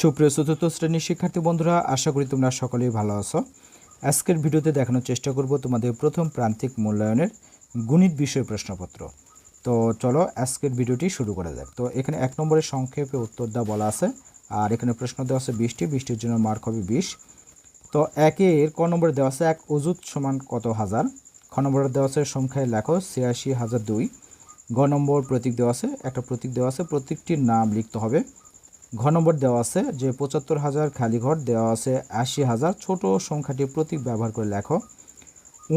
সুপ্রিয় চতুর্থ শ্রেণির শিক্ষার্থী বন্ধুরা, আশা করি তোমরা সকলেই ভালো আছো। আজকের ভিডিওতে দেখানোর চেষ্টা করব তোমাদের প্রথম প্রান্তিক মূল্যায়নের গণিত বিষয় প্রশ্নপত্র। তো চলো আজকের ভিডিওটি শুরু করা যাক। তো এখানে এক নম্বরের সংক্ষেপে উত্তর দেওয়া বলা আছে, আর এখানে প্রশ্ন দেওয়া আছে বিশটি, বিশটির জন্য মার্ক হবে বিশ। তো একের ক নম্বরে দেওয়া আছে এক অজুত সমান কত হাজার? খ নম্বরে দেওয়া আছে সংখ্যায় লেখো ছিয়াশি হাজার দুই। গ নম্বর প্রতীক দেওয়া আছে, একটা প্রতীক দেওয়া আছে, প্রতীকটির নাম লিখতে হবে ঘ নম্বর দেওয়া আছে, যে পঁচাত্তর হাজার খালি ঘর দেওয়া আছে, আশি হাজার ছোট সংখ্যাটি প্রতীক ব্যবহার করে লেখো।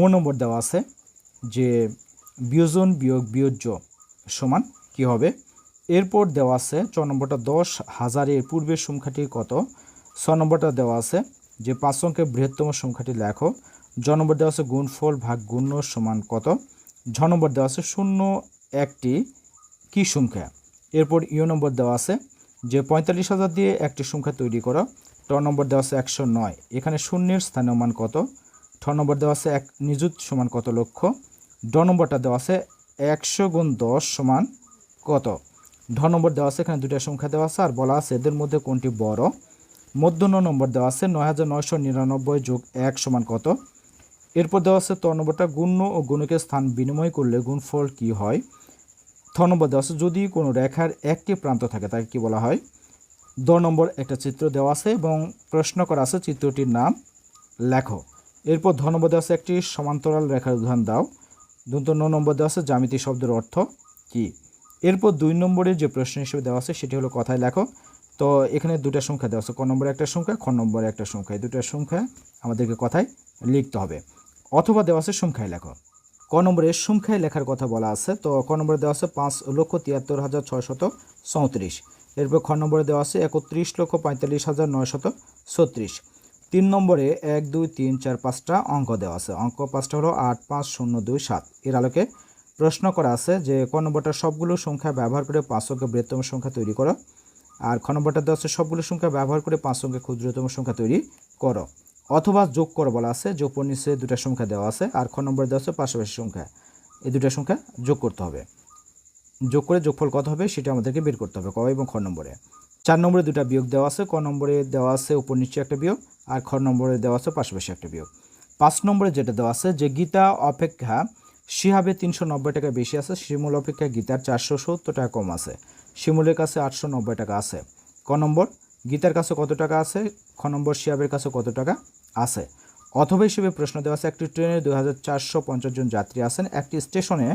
ও নম্বর দেওয়া আছে, যে বিয়োজন বিয়োগ বিয়োজ্য সমান কি হবে? এরপর দেওয়া আছে চ নম্বরটা দশ হাজারের পূর্বের সংখ্যাটি কত? ছ নম্বরটা দেওয়া আছে, যে পাঁচ অঙ্কের বৃহত্তম সংখ্যাটি লেখো। জ নম্বর দেওয়া আছে, গুণফল ভাগ গুণ্য সমান কত? ঝ নম্বর দেওয়া আছে, শূন্য একটি কি সংখ্যা? এরপর ইউ নম্বর দেওয়া আছে যে পঁয়তাল্লিশ হাজার দিয়ে একটি সংখ্যা তৈরি করো ট নম্বর দেওয়া আছে একশো নয়। এখানে শূন্যের স্থানীয় মান কত? ঠ নম্বর দেওয়া আছে এক, নিযুত সমান কত লক্ষ? ড নম্বরটা দেওয়া আছে একশো গুণ দশ সমান কত? ঢ নম্বর দেওয়া আছে, এখানে দুটা সংখ্যা দেওয়া আছে, আর বলা আছে এদের মধ্যে কোনটি বড়? মধ্য ন নম্বর দেওয়া আছে নয় হাজার নয়শো নিরানব্বই যোগ এক সমান কত? এরপর দেওয়া আছে ত নম্বরটা গুণ্য ও গুণকের স্থান বিনিময় করলে গুণফল কি হয়? নম্বর দেওয়া আছে। যদি কোনো রেখার একটি প্রান্ত থাকে, তাকে কি বলা হয়? দ নম্বর একটা চিত্র দেওয়া আছে এবং প্রশ্ন করা আছে চিত্রটির নাম লেখো। এরপর ধ নম্বর দেওয়া আছে একটি সমান্তরাল রেখার উদাহরণ দাও। দুটো ন নম্বর দেওয়া আছে জ্যামিতি শব্দের অর্থ কি? এরপর দুই নম্বরে যে প্রশ্ন হিসেবে দেওয়া আছে, সেটি হলো কথায় লেখো। তো এখানে দুটা সংখ্যা দেওয়া আছে, ক নম্বরে একটা সংখ্যা, খ নম্বরে একটা সংখ্যা। এই দুটা সংখ্যা আমাদেরকে কথায় লিখতে হবে। অথবা দেওয়া আছে সংখ্যায় লেখো। ক নম্বরে সংখ্যায় লেখার কথা বলা আছে। তো ক নম্বরে দেওয়া আছে পাঁচ লক্ষ তিয়াত্তর হাজার ছয়শত চৌত্রিশ। এরপর খ নম্বরে দেওয়া আছে একত্রিশ লক্ষ পঁয়তাল্লিশ হাজার নয়শত ছত্রিশ। তিন নম্বরে এক, দুই, তিন, চার, পাঁচটা অঙ্ক দেওয়া আছে। অঙ্ক পাঁচটা হলো আট, পাঁচ, শূন্য, দুই, সাত। এর আলোকে প্রশ্ন করা আছে যে ক নম্বরটা সবগুলো সংখ্যা ব্যবহার করে পাঁচ অঙ্কের বৃহত্তম সংখ্যা তৈরি করো। আর খ নম্বরটা দেওয়া আছে সবগুলো সংখ্যা ব্যবহার করে পাঁচ অঙ্কের ক্ষুদ্রতম সংখ্যা তৈরি করো। অথবা যোগ করো বলা আছে পর নিচে দুটা সংখ্যা দেওয়া আছে, আর খ নম্বরে দেওয়া আছে পাশাপাশি সংখ্যা। এই দুটা সংখ্যা যোগ করতে হবে। যোগ করে যোগফল কত হবে সেটা আমাদেরকে বের করতে হবে, ক এবং খ নম্বরে। চার নম্বরে দুটা বিয়োগ দেওয়া আছে, ক নম্বরে দেওয়া আছে উপর নিচে একটা বিয়োগ, আর খ নম্বরে দেওয়া আছে পাশাপাশি একটা বিয়োগ। পাঁচ নম্বরে যেটা দেওয়া আছে যে গীতা অপেক্ষা শিহাবে তিনশো নব্বই টাকা বেশি আছে, শিমুল অপেক্ষা গীতার চারশো সত্তর টাকা কম আছে। শিমুলের কাছে আটশো নব্বই টাকা আছে। ক নম্বর গীতার কাছে কত টাকা আছে? খ নম্বর শিয়াবের কাছে কত টাকা? আছে। অথবা হিসেবে প্রশ্ন দেওয়া আছে, একটি ট্রেনে দুই হাজার চারশো পঞ্চাশ জন যাত্রী আছেন, একটি স্টেশনে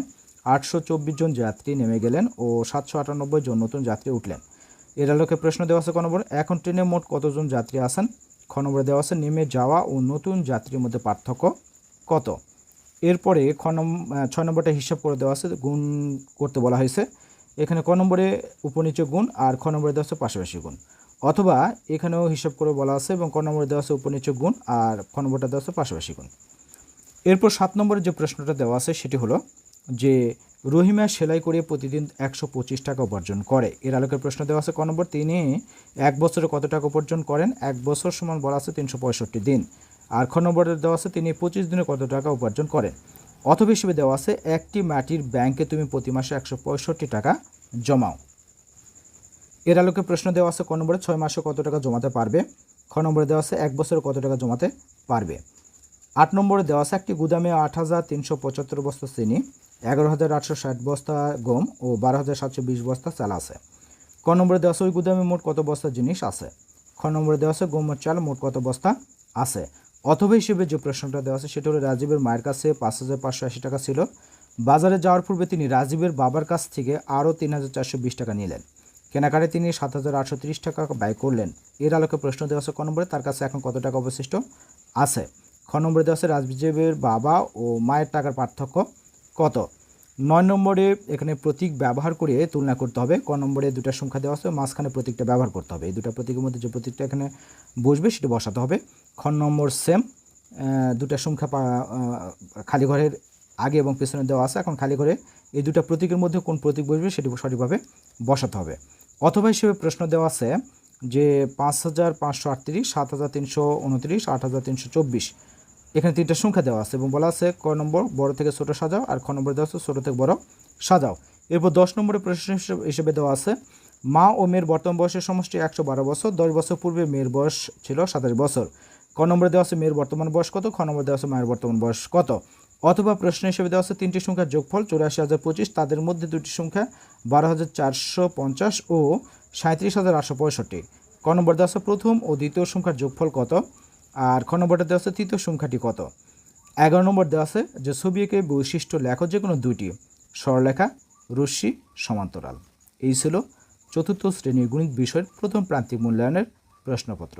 আটশো চব্বিশ জন যাত্রী নেমে গেলেন ও সাতশো আটানব্বই জন নতুন যাত্রী উঠলেন। এর আলোকে প্রশ্ন দেওয়া আছে নম্বর এখন ট্রেনে মোট কতজন যাত্রী আছেন? খ নম্বরে দেওয়া আছে, নেমে যাওয়া ও নতুন যাত্রীর মধ্যে পার্থক্য কত? এরপরে খ ছয় নম্বরটা হিসাব করে দেওয়া আছে, গুণ করতে বলা হয়েছে। এখানে ক নম্বরে উপনিচে গুণ আর খ নম্বরে দেওয়া আছে পাশাপাশি গুণ। অথবা এখানেও হিসাব করে বলা আছে এবং ক নম্বরে দেওয়া আছে উপনিচে গুণ আর খ নম্বরটা দেওয়া আছে পাশাপাশি গুণ। এরপর সাত নম্বরে যে প্রশ্নটা দেওয়া আছে সেটি হলো যে রহিমা সেলাই করে প্রতিদিন একশো পঁচিশ টাকা উপার্জন করে। এর আলোকের প্রশ্ন দেওয়া আছে ক নম্বর। তিনি এক বছরে কত টাকা উপার্জন করেন? এক বছর সমান বলা আছে তিনশো পঁয়ষট্টি দিন। আর খ নম্বরে দেওয়া আছে তিনি পঁচিশ দিনে কত টাকা উপার্জন করেন? অথবা হিসেবে দেওয়া আছে, একটি মাটির ব্যাংকে তুমি প্রতি মাসে একশো পঁয়ষট্টি টাকা জমাও। এর আলোকে প্রশ্ন দেওয়া আছে ক নম্বরে ছয় মাসে কত টাকা জমাতে পারবে? খ নম্বরে দেওয়া আছে এক বছরে কত টাকা জমাতে পারবে? আট নম্বরে দেওয়া আছে একটি গুদামে আট হাজার তিনশো পঁচাত্তর বস্তা চিনি, এগারো হাজার আটশো ষাট বস্তা গম ও বারো হাজার সাতশো বিশ বস্তা চাল আছে। ক নম্বরে দেওয়া আছে ওই গুদামে মোট কত বস্তা জিনিস আছে? খ নম্বরে দেওয়া আছে গম ও চাল মোট কত বস্তা আছে? অথবা হিসেবে যে প্রশ্নটা দেওয়া আছে সেটা হলো রাজীবের মায়ের কাছে পাঁচ হাজার পাঁচশো আশি টাকা ছিল। বাজারে যাওয়ার পূর্বে তিনি রাজীবের বাবার কাছ থেকে আরও তিন হাজার চারশো বিশ টাকা নিলেন। কেনাকাটায় তিনি সাত হাজার আটশো তিরিশ টাকা ব্যয় করলেন। এর আলোকে প্রশ্ন দেওয়া আছে, ক নম্বরে? তার কাছে এখন কত টাকা অবশিষ্ট আছে? খ নম্বরে দেওয়া আছে রাজীবের বাবা ও মায়ের টাকার পার্থক্য কত? নয় নম্বরে এখানে প্রতীক ব্যবহার করে তুলনা করতে হবে। ক নম্বরে দুটা সংখ্যা দেওয়া আছে, মাঝখানে প্রতীকটা ব্যবহার করতে হবে। এই দুটা প্রতীকের মধ্যে যে প্রতীকটা এখানে বসবে, সেটা বসাতে হবে। খ নম্বর সেম দুটা সংখ্যা খালি ঘরের আগে এবং পেছনে দেওয়া আছে। এখন খালি ঘরে এই দুটা প্রতীকের মধ্যে কোন প্রতীক বসবে সেটি সঠিকভাবে বসাতে হবে। অথবা হিসেবে প্রশ্ন দেওয়া আছে যে পাঁচ হাজার পাঁচশো আটত্রিশ, সাত হাজার তিনশো উনত্রিশ, আট হাজার তিনশো চব্বিশ। এখানে তিনটা সংখ্যা দেওয়া আছে এবং বলা আছে ক নম্বর বড় থেকে ছোট সাজাও আর খ নম্বর দেওয়া আছে ছোট থেকে বড় সাজাও। এরপর দশ নম্বরের প্রশ্ন হিসেবে- দেওয়া আছে, মা ও মেয়ের বর্তমান বয়সের সমষ্টি একশো বারো বছর, দশ বছর পূর্বে মেয়ের বয়স ছিল সাতাশ বছর। ক নম্বরে দেওয়া আছে মেয়ের বর্তমান বয়স কত, খ নম্বরে দেওয়া আছে মায়ের বর্তমান বয়স কত। অথবা প্রশ্ন হিসেবে দেওয়া আছে, তিনটি সংখ্যার যোগফল চৌরাশি হাজার পঁচিশ, তাদের মধ্যে দুটি সংখ্যা বারো হাজার চারশো পঞ্চাশ ও সাঁত্রিশ হাজার আটশো পঁয়ষট্টি। ক নম্বর দেওয়া আছে প্রথম ও দ্বিতীয় সংখ্যার যোগফল কত? আর খ নম্বরটা দেওয়া আছে তৃতীয় সংখ্যাটি কত? এগারো নম্বর দেওয়া আছে যে ছবি এঁকে বৈশিষ্ট্য লেখো যে কোনো দুইটি। সরলেখা রশ্মি, সমান্তরাল। এই ছিল চতুর্থ শ্রেণির গণিত বিষয়ের প্রথম প্রান্তিক মূল্যায়নের প্রশ্নপত্র।